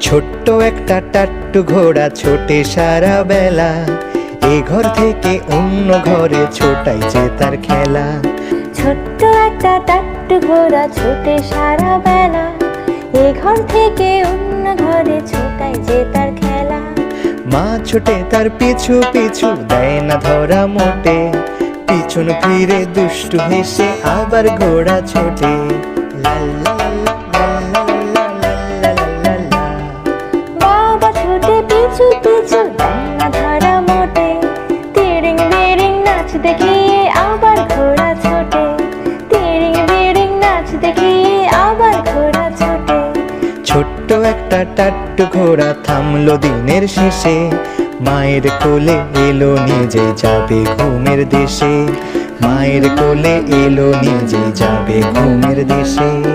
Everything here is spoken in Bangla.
ছোট্ট একটা টাট্টু ঘোড়া ছোটে সারা বেলা। এ ঘর থেকে অন্য ঘরে ছোটাই যে তার খেলা। ছোট্ট একটা টাট্টু ঘোড়া ছোটে সারা বেলা। এ ঘর থেকে অন্য ঘরে ছোটায় যে তার খেলা। মা ছোটে তার পিছু পিছু দেয় না ধরা মোটে। পিছন ফিরে দুষ্টু হেসে আবার ঘোড়া ছোটে। আবার ঘোড়া ছোটে। ছোট্ট একটা টাট্টু ঘোড়া থামলো দিনের শেষে। মায়ের কোলে এলো নিজে যাবে ঘুমের দেশে। মায়ের কোলে এলো নিজে যাবে ঘুমের দেশে।